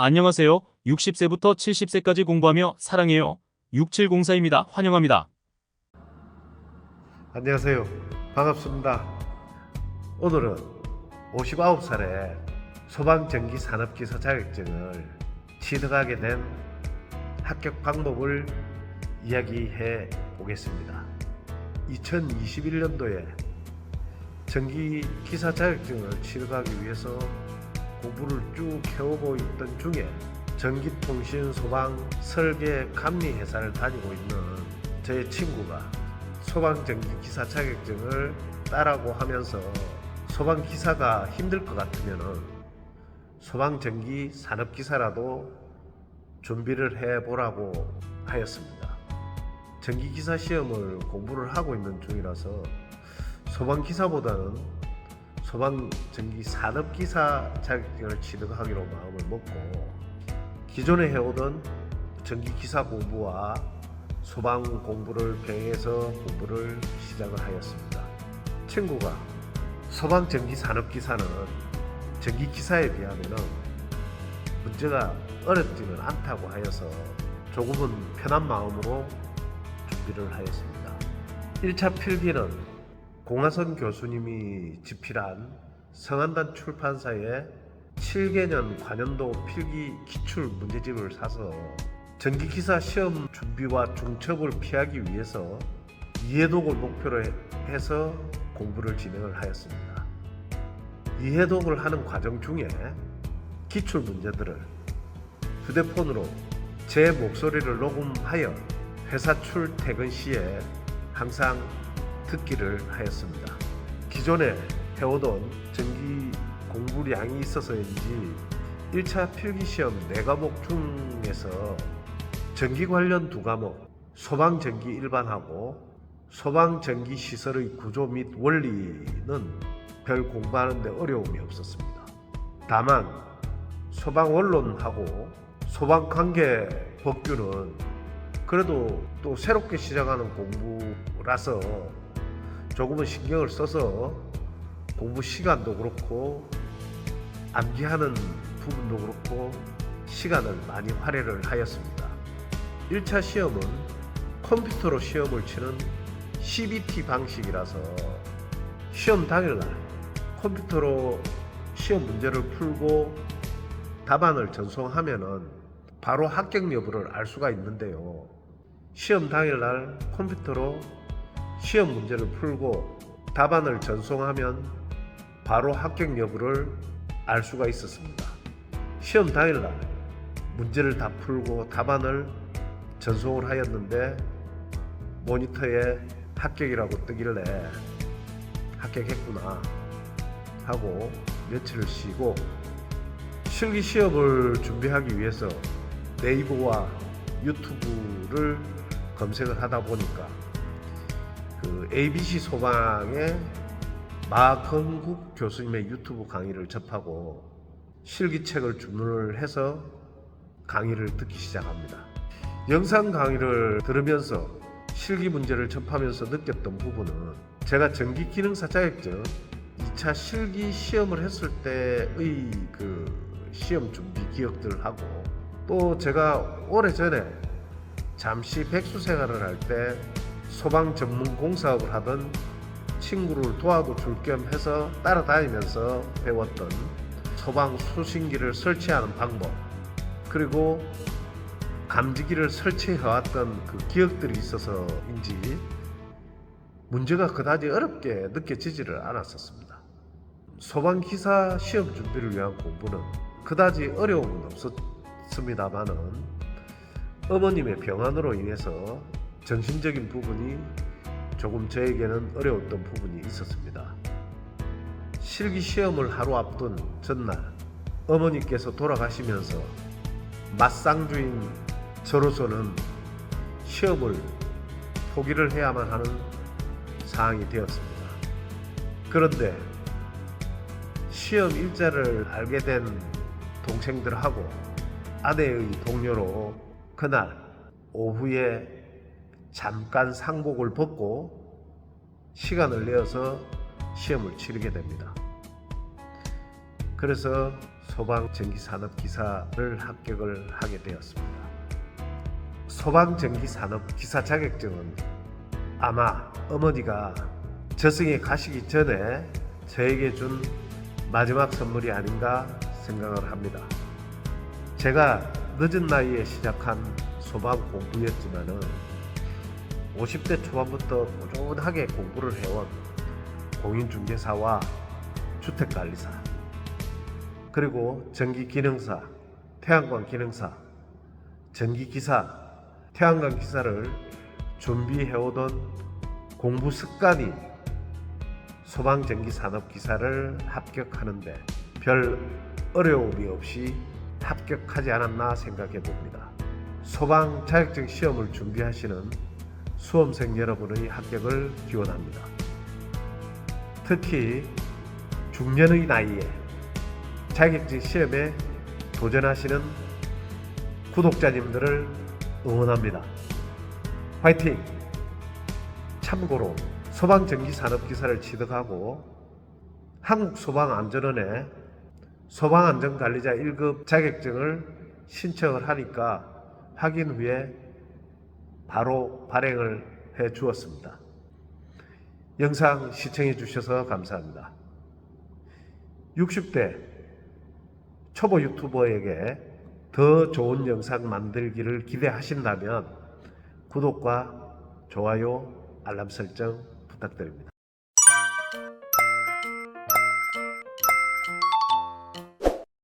안녕하세요. 60세부터 70세까지 공부하며 사랑해요. 6704입니다. 환영합니다. 안녕하세요. 반갑습니다. 오늘은 59살에 소방전기 산업기사 자격증을 취득하게 된 합격 방법을 이야기해 보겠습니다. 2021년도에 전기 기사 자격증을 취득하기 위해서 공부를 쭉 해오고 있던 중에 전기통신 소방 설계 감리 회사를 다니고 있는 제 친구가 소방전기 기사 자격증을 따라고 하면서 소방 기사가 힘들 것 같으면은 소방 전기 산업 기사라도 준비를 해 보라고 하였습니다. 전기 기사 시험을 공부를 하고 있는 중이라서 소방 기사보다는 소방 전기 산업 기사 자격증을 취득하기로 마음을 먹고 기존에 해오던 전기 기사 공부와 소방 공부를 병행해서 공부를 시작을 하였습니다. 친구가 소방 전기 산업 기사는 전기 기사에 비하면은 문제가 어렵지는 않다고 하여서 조금은 편한 마음으로 준비를 하였습니다. 1차 필기는 공하선 교수님이 집필한 성한단 출판사의 7개년 관연도 필기 기출 문제집을 사서 전기기사 시험 준비와 중첩을 피하기 위해서 이해독을 목표로 해- 해서 공부를 진행을 하였습니다. 이해독을 하는 과정 중에 기출 문제들을 휴대폰으로 제 목소리를 녹음하여 회사 출퇴근 시에 항상 듣기를 하였습니다. 기존에 해오던 전기 공부량이 있어서인지 1차 필기시험 4과목 중에서 전기 관련 두 과목 소방 전기 일반하고 소방 전기 시설의 구조 및 원리는 별 공부하는데 어려움이 없었습니다. 다만 소방 원론하고 소방 관계 법규는 그래도 또 새롭게 시작하는 공부라서 조금은 신경을 써서 공부 시간도 그렇고 암기하는 부분도 그렇고 시간을 많이 할애를 하였습니다. 1차 시험은 컴퓨터로 시험을 치는 CBT 방식이라서 시험 당일날 컴퓨터로 시험 문제를 풀고 답안을 전송하면은 바로 합격 여부를 알 수가 있는데요. 시험 당일날 컴퓨터로 시험 문제를 풀고 답안을 전송하면 바로 합격 여부를 알 수가 있었습니다. 시험 당일날 문제를 다 풀고 답안을 전송을 하였는데 모니터에 합격이라고 뜨길래 합격했구나 하고 며칠을 쉬고 실기 시험을 준비하기 위해서 네이버와 유튜브를 검색을 하다 보니까 그 ABC 소방의 마건국 교수님의 유튜브 강의를 접하고 실기책을 주문을 해서 강의를 듣기 시작합니다. 영상 강의를 들으면서 실기 문제를 접하면서 느꼈던 부분은 제가 전기 기능사 자격증 2차 실기 시험을 했을 때의 그 시험 준비 기억들하고 또 제가 오래전에 잠시 백수 생활을 할때 소방 전문 공사업을 하던 친구를 도와도 줄 겸 해서 따라다니면서 배웠던 소방 수신기를 설치하는 방법 그리고 감지기를 설치해왔던 그 기억들이 있어서인지 문제가 그다지 어렵게 느껴지지를 않았었습니다. 소방기사 시험 준비를 위한 공부는 그다지 어려움은 없었습니다만은 어머님의 병환으로 인해서 정신적인 부분이 조금 저에게는 어려웠던 부분이 있었습니다. 실기 시험을 하루 앞둔 전날 어머니께서 돌아가시면서 맞상주인 저로서는 시험을 포기를 해야만 하는 상황이 되었습니다. 그런데 시험 일자를 알게 된 동생들하고 아내의 동료로 그날 오후에 잠깐 상복을 벗고 시간을 내어서 시험을 치르게 됩니다. 그래서 소방 전기 산업 기사를 합격을 하게 되었습니다. 소방 전기 산업 기사 자격증은 아마 어머니가 저승에 가시기 전에 저에게 준 마지막 선물이 아닌가 생각을 합니다. 제가 늦은 나이에 시작한 소방 공부였지만은 50대 초반부터 꾸준하게 공부를 해온 공인중개사와 주택관리사 그리고 전기기능사, 태양광 기능사, 전기기사, 태양광 기사를 준비해오던 공부 습관이 소방전기산업 기사를 합격하는데 별 어려움이 없이 합격하지 않았나 생각해 봅니다. 소방 자격증 시험을 준비하시는 수험생 여러분의 합격을 기원합니다. 특히 중년의 나이에 자격증 시험에 도전하시는 구독자님들을 응원합니다. 화이팅! 참고로 소방전기산업기사를 취득하고 한국소방안전원에 소방안전관리자 1급 자격증을 신청을 하니까 확인 후에 바로 발행을 해 주었습니다. 영상 시청해 주셔서 감사합니다. 60대 초보 유튜버에게 더 좋은 영상 만들기를 기대하신다면 구독과 좋아요, 알람 설정 부탁드립니다.